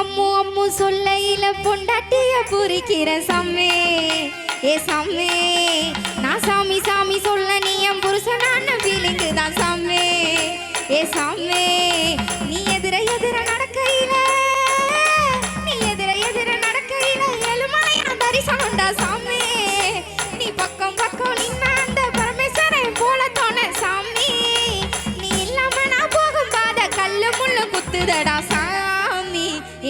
அம்மு அம்மு சொல்லையில பொண்டாட்டிய புரிக்கிற சம்மே. ஏ சம்மே நான் சாமி சாமி சொல்ல நீ என் புருஷனான ஃபீலிங்கு தான் சம்மே. ஏ சம்மே நீ எதிர எதிர நடக்கையில நீ எதிர எதிர நடக்கையில எழுமலையா தரிசனம்டா சாமி நீ பக்கம் பக்கம் நின்ன அந்த பரமேஸ்வரை போல தோண சாமி நீ இல்லாம நான் போகும் பாத கல்லு முள்ளு குத்துதடா சாமி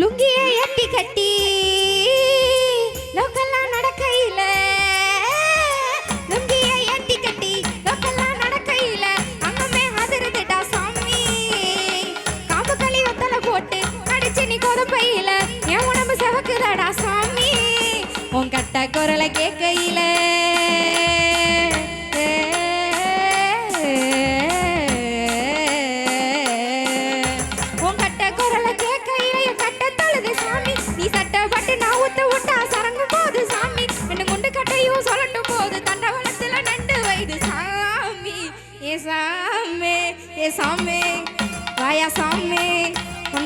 லுங்கிய எட்டி கட்டி. லோக்கல்லாம் நடக்கையில். லுங்கிய எட்டி கட்டி. லோக்கல்லாம் நடக்கையில. அங்கமே அதிருதுடா சாமி. காம்பு களி வத்தல போட்டு அடிச்சு நீ கொதப்பையில என் உடம்பு செவக்குதடா சாமி. உன் கட்ட குரலை கேட்கையில.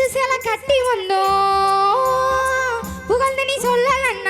புது சேலை கட்டி வந்தோம் புகழ்ந்து நீ சொல்லலன்னா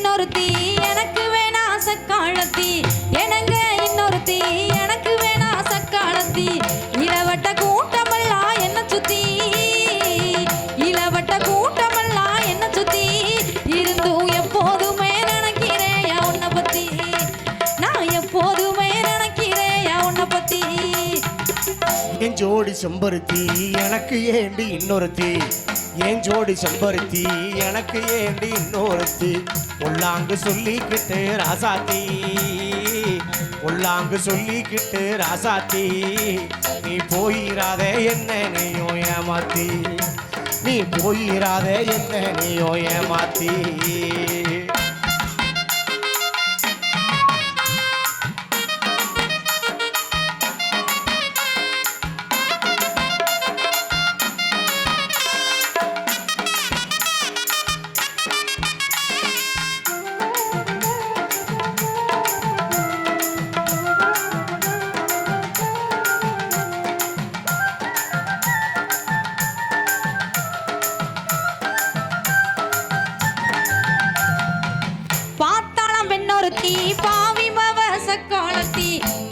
இன்னொருத்தி எனக்கு வேணா சக்காலத்தி. எனங்க இன்னொருத்தி எனக்கு வேணா சக்காலத்தி. இளவட்ட கூட்டமெல்லாம் என்ன சுத்தி? இளவட்ட கூட்டமெல்லாம் என்ன சுத்தி? இருந்தும் எப்போதுமே நினைக்கிறேன் உன்னை பத்தி? நான் எப்போதும் என் ஜோடி செம்பருத்தி எனக்கு ஏண்டி இன்னொருத்தி? என் ஜோடி செம்பருத்தி எனக்கு ஏண்டி இன்னொருத்தி? உள்ளாங்கு சொல்லிக்கிட்டு ராசாத்தி. உள்ளாங்கு சொல்லிக்கிட்டு ராசாத்தி. நீ போயிராத என்ன நீயும் ஏமாத்தி. நீ போயிராத என்ன நீயும் ஏமாத்தி.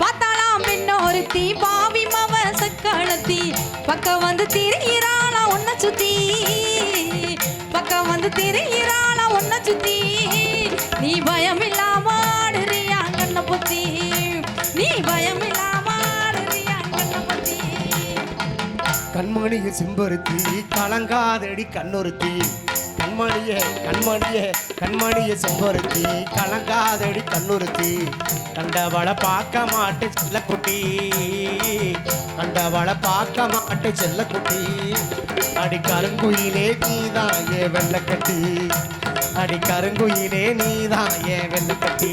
பார்த்தாலாம் பெண்ணொருத்தி பாவி மவ சக்காலத்தி பக்கம் வந்து திரியிறாளா உன்னை சுத்தி. பக்கம் வந்து திரியிறாளா உன்னை சுத்தி. நீ பயம் இல்லாம ஆடுறியா கண்ணை பொத்தி. நீ பயம் இல்லாம ஆடுறியா கண்ணை பொத்தி. கண்மணிய செம்பருத்தி கலங்காதடி கண்ணொருத்தி கண்மணிய கண்மணியே கண்மணிய செம்பருத்தி கலங்காதடி கண்ணுறுத்தி. கண்டவளை பார்க்க மாட்டு செல்லக்குட்டி. கண்டவளை பார்க்க மாட்டு செல்லக்குட்டி. அடி கருங்குயிலே நீதான் ஏ வெள்ளக்கட்டி. அடி கருங்குயிலே நீதான் ஏ வெள்ளக்கட்டி.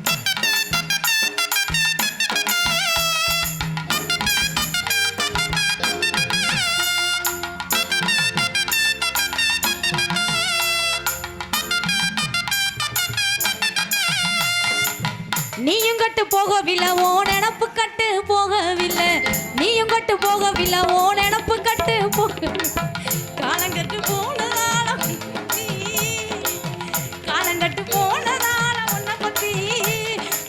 போகவில்லை ஓ நினப்பு கட்டு போகவில்லை. நீயும் கட்டு போகவில்லை ஓ நினப்பு கட்டு போக காலங்கட்டு போனதால காலங்கட்டு போனதால உன்னை பத்தி.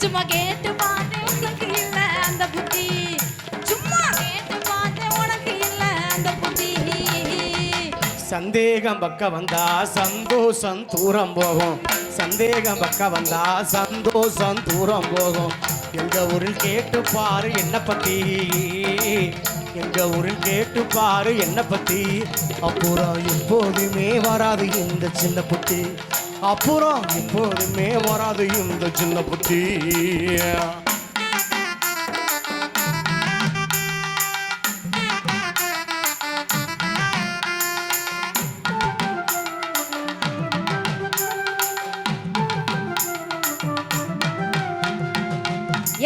சும்மா கேட்டு பார்த்தேன் உனக்கு இல்லை அந்த புத்தி. சும்மா கேட்டு பார்த்தேன் உனக்கு இல்லை அந்த புத்தி. சந்தேகம் பக்க வந்தா சந்தோஷம் தூரம் போகும். சந்தேகம் பக்கம் வந்தா சந்தோஷம் தூரம் போகும். எங்க ஊரில் கேட்டு பாரு என்ன பத்தி. எங்க ஊரில் கேட்டு பாரு என்ன பத்தி. அப்புறம் எப்போதுமே வராது இந்த சின்ன புத்தி. அப்புறம் எப்போதுமே வராது இந்த சின்ன புத்தி.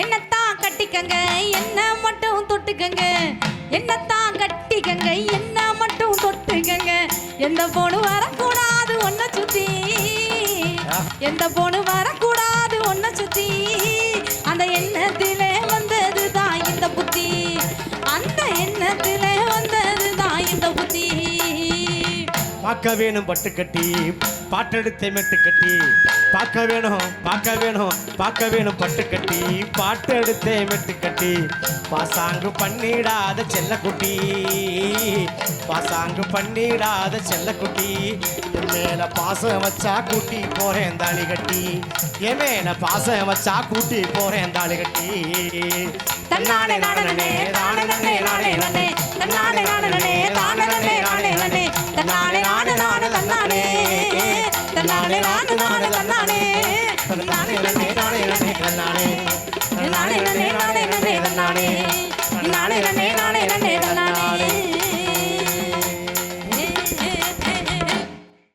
என்னத்தான் கட்டிக்கங்க என்ன மட்டும் தொட்டுக்கங்க. என்னத்தான் கட்டிக்கங்க என்ன மட்டும் தொட்டுக்கங்க. எந்த பொண்ணு வரக்கூடாது ஒன்ன சுத்தி. எந்த பொண்ணு வரக்கூடாது ஒன்ன சுத்தி. அந்த எண்ணத்திலே வந்தது தான் இந்த புத்தி. அந்த எண்ணத்திலே வந்தது தான் இந்த புத்தி. பார்க்க வேணும் பட்டு கட்டி பாட்டெடுத்த மெட்டு கட்டி. பார்க்க வேணும் பார்க்க வேணும் பார்க்க வேணும். பட்டு கட்டி பாட்டு எடுத்தே மெட்டு கட்டி. பாசாங்கு பண்ணிடாத செல்லக்குட்டி. பாசாங்கு பண்ணிடாத செல்லக்குட்டி. என் மேல பாசம் வச்சா கூட்டி போறேன் தாலி கட்டி. என் மேல பாசம் வச்சா கூட்டி போறேன் தாலி கட்டி. தன்னானே நானே நானே நானே நானே நானே தன்னானே நானே நானே நானே நானே நானே தன்னானே நானே நானே தன்னானே